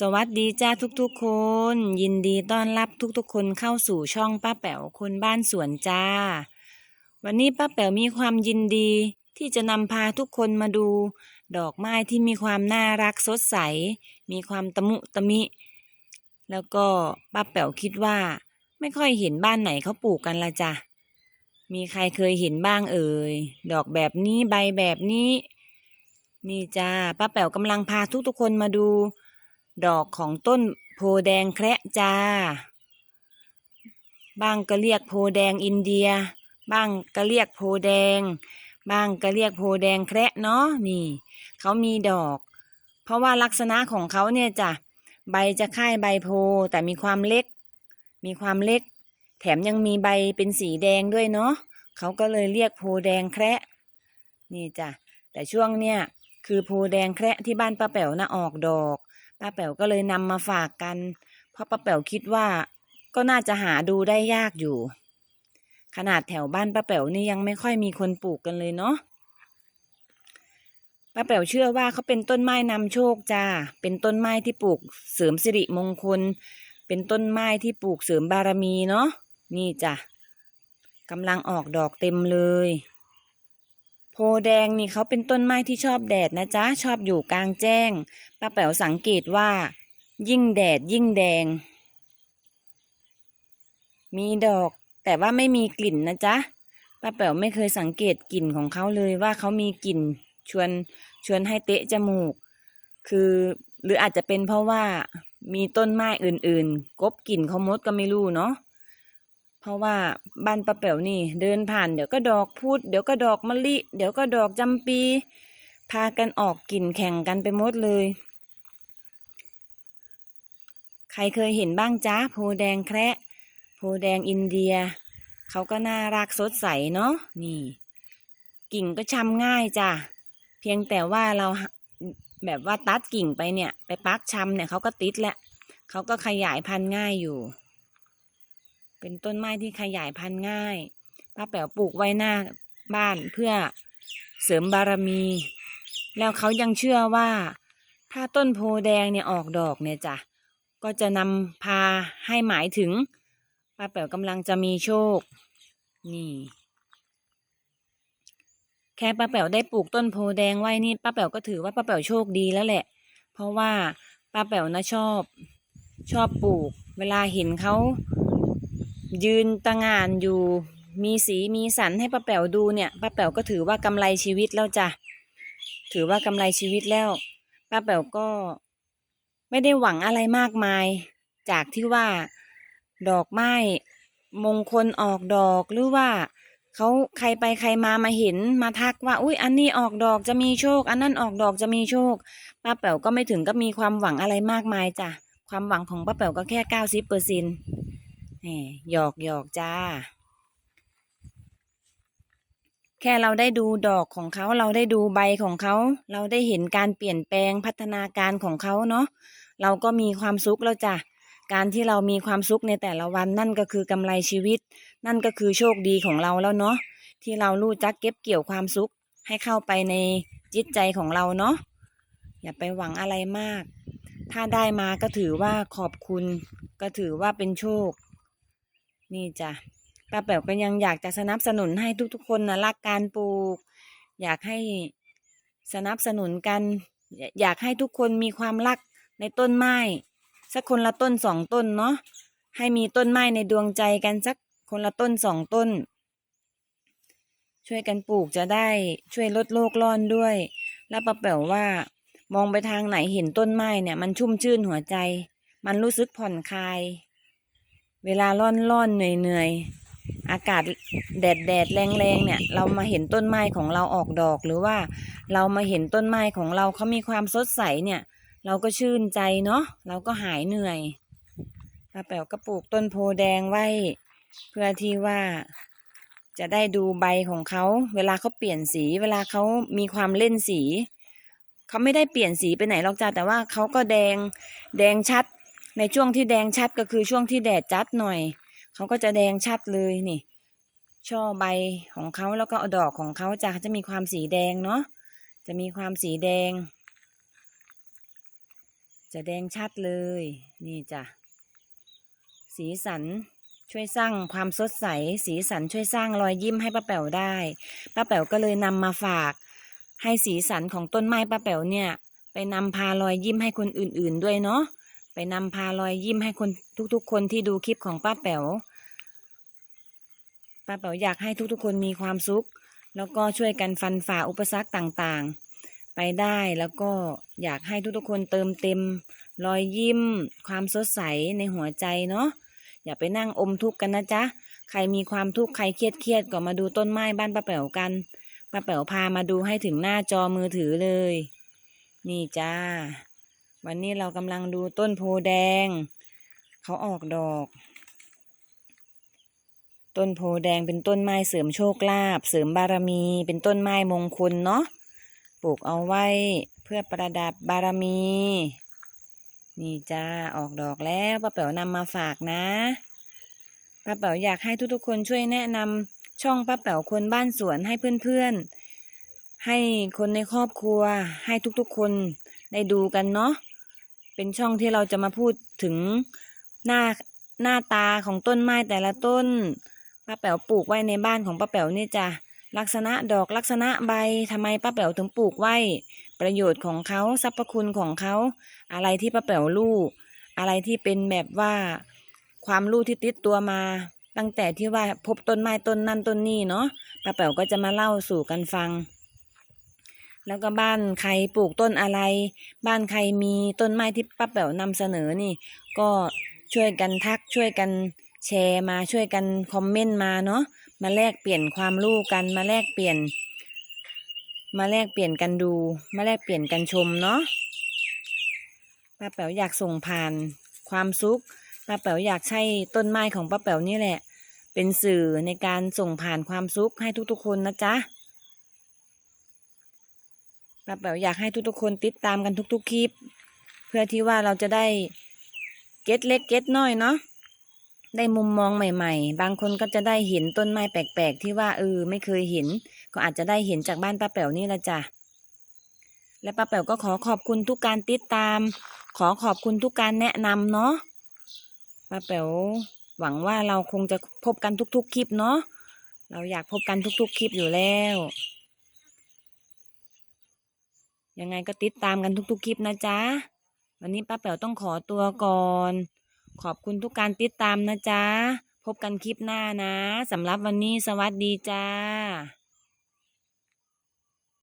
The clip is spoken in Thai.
สวัสดีจ้าทุกๆคน ยินดีต้อนรับทุกๆ คนเข้าสู่ช่องป้าแป๋วคนบ้านสวนจ้า วันนี้ป้าแป๋วมีความยินดี ที่จะนำพาทุกคนมาดู ดอกไม้ที่มีความน่ารักสดใส มีความตะมุตะมิ แล้วก็ป้าแป๋วคิดว่า ไม่ค่อยเห็นบ้านไหนเขาปลูกกันละจ้ะมีใครเคยเห็นบ้างเอ่ยดอกแบบนี้ใบแบบนี้ นี่จ้าป้าแป๋วกำลังพาทุกๆคนมาดู ดอกของต้นโพแดงแคระจ้า บ้างก็เรียกโพแดงอินเดีย บ้างก็เรียกโพแดง บ้างก็เรียกโพแดงแคระเนาะนี่ เขามีดอก เพราะว่าลักษณะของเขาเนี่ยจ้ะใบจะคล้ายใบโพแต่มีความเล็ก มีความเล็ก แถมยังมีใบเป็นสีแดงด้วยเนาะเขาก็เลยเรียกโพแดงแคระนี่จ้ะแต่ช่วงเนี่ยคือโพแดงแคระที่บ้านป้าแป๋วนะออกดอก ป้าแป๋วก็เลยนำมาฝากกัน เพราะป้าแป๋วคิดว่าก็น่าจะหาดูได้ยากอยู่ ขนาดแถวบ้านป้าแป๋วนี่ยังไม่ค่อยมีคนปลูกกันเลยเนาะป้าแป๋วเชื่อว่าเขาเป็นต้นไม้นำโชคจ้า เป็นต้นไม้ที่ปลูกเสริมสิริมงคล เป็นต้นไม้ที่ปลูกเสริมบารมีเนาะนี่จ้ะกำลังออกดอกเต็มเลย โพแดงนี่เขาเป็นต้นไม้ที่ชอบแดดนะจ๊ะ ชอบอยู่กลางแจ้ง ป้าแป๋วสังเกตว่า ยิ่งแดดยิ่งแดง มีดอก แต่ว่าไม่มีกลิ่นนะจ๊ะ ป้าแป๋วไม่เคยสังเกตกลิ่นของเขาเลยว่าเขามีกลิ่น ชวนชวนให้เตะจมูก คือหรืออาจจะเป็นเพราะว่ามีต้นไม้อื่นๆ กบกลิ่นเขามดก็ไม่รู้เนาะ เพราะว่าบ้านป้าแป๋วนี่ เดินผ่านเดี๋ยวก็ดอกพุดเดี๋ยวก็ดอกมะลิ เดี๋ยวก็ดอกจำปี พากันออกกลิ่นแข่งกันไปหมดเลย ใครเคยเห็นบ้างจ้าโพแดงแคระโพแดงอินเดีย เขาก็น่ารักสดใสเนาะนี่ กิ่งก็ช้ำง่ายจ้ะเพียงแต่ว่าเราแบบว่าตัดกิ่งไปเนี่ย ไปปักช้ำเนี่ยเขาก็ติดแหละเขาก็ขยายพันธุ์ง่ายอยู่ เป็นต้นไม้ที่ขยายพันธุ์ง่าย ป้าแป๋วปลูกไว้หน้าบ้านเพื่อเสริมบารมี แล้วเขายังเชื่อว่า ถ้าต้นโพแดงเนี่ยออกดอกเนี่ยจ้ะ ก็จะนำพาให้หมายถึง ป้าแป๋วกำลังจะมีโชค นี่ แค่ป้าแป๋วได้ปลูกต้นโพแดงไว้นี่ป้าแป๋วก็ถือว่าป้าแป๋วโชคดีแล้วแหละ เพราะว่าป้าแป๋วนะชอบ ชอบปลูก เวลาเห็นเขา ยืนตะงานอยู่ มีสีมีสันให้ป้าแป๋วดูเนี่ยป้าแป๋วก็ถือว่ากำไรชีวิตแล้วจ้ะถือว่ากำไรชีวิตแล้วป้าแป๋วก็ไม่ได้หวังอะไรมากมาย จากที่ว่าดอกไม้มงคลออกดอกหรือว่าเขาใครไปใครมามาเห็นมาทักว่า อุ้ยอันนี้ออกดอกจะมีโชค อันนั้นออกดอกจะมีโชคป้าแป๋วก็ไม่ถึงกับมีความหวังอะไรมากมายจ้ะความหวังของป้าแป๋วก็แค่เก้าสิบเปอร์เซ็นต์ แหมหยอกหยอกจ้า แค่เราได้ดูดอกของเขาเราได้ดูใบของเขา เราได้เห็นการเปลี่ยนแปลงพัฒนาการของเขาเนาะเราก็มีความสุขแล้วจ้ะการที่เรามีความสุขในแต่ละวันนั่นก็คือกำไรชีวิต นั่นก็คือโชคดีของเราแล้วเนาะที่เรารู้จักเก็บเกี่ยวความสุขให้เข้าไปในจิตใจของเราเนาะอย่าไปหวังอะไรมาก ถ้าได้มาก็ถือว่าขอบคุณ ก็ถือว่าเป็นโชค นี่จ้ะป้าแป๋วก็ยังอยากจะสนับสนุนให้ทุกๆคนนะรักการปลูก อยากให้สนับสนุนกัน อยากให้ทุกคนมีความรักในต้นไม้สักคนละต้นสองต้นเนาะให้มีต้นไม้ในดวงใจกันสักคนละต้นสองต้น ช่วยกันปลูกจะได้ช่วยลดโลกร้อนด้วย แล้วป้าแป๋วว่ามองไปทางไหนเห็นต้นไม้เนี่ยมันชุ่มชื่นหัวใจ มันรู้สึกผ่อนคลาย เวลาร้อนร้อนเหนื่อยเหนื่อยอากาศแดดแดดแรงแรงเนี่ย เรามาเห็นต้นไม้ของเราออกดอก หรือว่าเรามาเห็นต้นไม้ของเราเขามีความสดใสเนี่ย เราก็ชื่นใจเนาะเราก็หายเหนื่อยป้าแป๋วก็ปลูกต้นโพแดงไว้ เพื่อที่ว่าจะได้ดูใบของเขา เวลาเขาเปลี่ยนสี เวลาเขามีความเล่นสี เขาไม่ได้เปลี่ยนสีไปไหนหรอกจ้าแต่ว่าเขาก็แดงแดงชัด ในช่วงที่แดงชัดก็คือช่วงที่แดดจัดหน่อย เขาก็จะแดงชัดเลยนี่ ช่อใบของเขาแล้วก็ดอกของเขาจะจะมีความสีแดงเนาะจะมีความสีแดง จะแดงชัดเลย นี่จ้ะสีสันช่วยสร้างความสดใส สีสันช่วยสร้างรอยยิ้มให้ป้าแป๋วได้ป้าแป๋วก็เลยนำมาฝาก ให้สีสันของต้นไม้ป้าแป๋วเนี่ย ไปนำพารอยยิ้มให้คนอื่น ๆ ด้วยเนาะ ไปนำพารอยยิ้มให้คนทุกๆ คนที่ดูคลิปของป้าแป๋ว ป้าแป๋วอยากให้ทุกๆ คนมีความสุข แล้วก็ช่วยกันฟันฝ่าอุปสรรคต่างๆ ไปได้แล้วก็อยากให้ทุกๆ คนเติมเต็ม รอยยิ้ม ความสดใสในหัวใจเนาะ อย่าไปนั่งอมทุกข์กันนะจ๊ะ ใครมีความทุกข์ใครเครียดเครียดก็มาดูต้นไม้บ้านป้าแป๋วกัน ป้าแป๋วพามาดูให้ถึงหน้าจอมือถือเลย นี่จ้า วันนี้เรากำลังดูต้นโพแดง เขาออกดอก ต้นโพแดงเป็นต้นไม้เสริมโชคลาภเสริมบารมี เป็นต้นไม้มงคลเนาะปลูกเอาไว้เพื่อประดับบารมี นี่จ้าออกดอกแล้วป้าแป๋วนำมาฝากนะป้าแป๋วอยากให้ทุกๆคนช่วยแนะนำช่องป้าแป๋วคนบ้านสวนให้เพื่อนๆให้คนในครอบครัวให้ทุกๆคนได้ดูกันเนาะ เป็นช่องที่เราจะมาพูดถึงหน้าหน้าตาของต้นไม้แต่ละต้นป้าแป๋วปลูกไว้ในบ้านของป้าแป๋วนี่จะลักษณะดอกลักษณะใบทำไมป้าแป๋วถึงปลูกไว้ ประโยชน์ของเขาสรรพคุณของเขา อะไรที่ป้าแป๋วรู้อะไรที่เป็นแบบว่าความรู้ที่ติดตัวมา ตั้งแต่ที่ว่าพบต้นไม้ต้นนั่นต้นนี่เนาะป้าแป๋วก็จะมาเล่าสู่กันฟัง แล้วก็บ้านใครปลูกต้นอะไร บ้านใครมีต้นไม้ที่ป้าแป๋วนำเสนอนี่ ก็ช่วยกันทักช่วยกันแชร์มาช่วยกันคอมเมนต์มาเนาะมาแลกเปลี่ยนความรู้กันมาแลกเปลี่ยน มาแลกเปลี่ยนกันดู มาแลกเปลี่ยนกันชมเนาะป้าแป๋วอยากส่งผ่านความสุขป้าแป๋วอยากใช้ต้นไม้ของป้าแป๋วนี่แหละ เป็นสื่อในการส่งผ่านความสุขให้ทุกๆคนนะจ๊ะ ป้าแป๋วอยากให้ทุกๆคนติดตามกันทุกๆคลิป เพื่อที่ว่าเราจะได้เก็ตเล็กเก็ตน้อยเนาะได้มุมมองใหม่ ๆ บางคนก็จะได้เห็นต้นไม้แปลกๆ ที่ว่าเออไม่เคยเห็น ก็อาจจะได้เห็นจากบ้านป้าแป๋วนี่ละจ้ะและป้าแป๋วก็ขอขอบคุณทุกการติดตาม ขอขอบคุณทุกการแนะนำเนาะป้าแป๋วหวังว่าเราคงจะพบกันทุกๆคลิปเนาะเราอยากพบกันทุกๆคลิปอยู่แล้ว ยังไงก็ติดตามกันทุก ๆ คลิปนะจ๊ะ วันนี้ป้าแป๋วต้องขอตัวก่อน ขอบคุณทุกการติดตามนะจ๊ะ พบกันคลิปหน้านะสำหรับวันนี้สวัสดีจ้า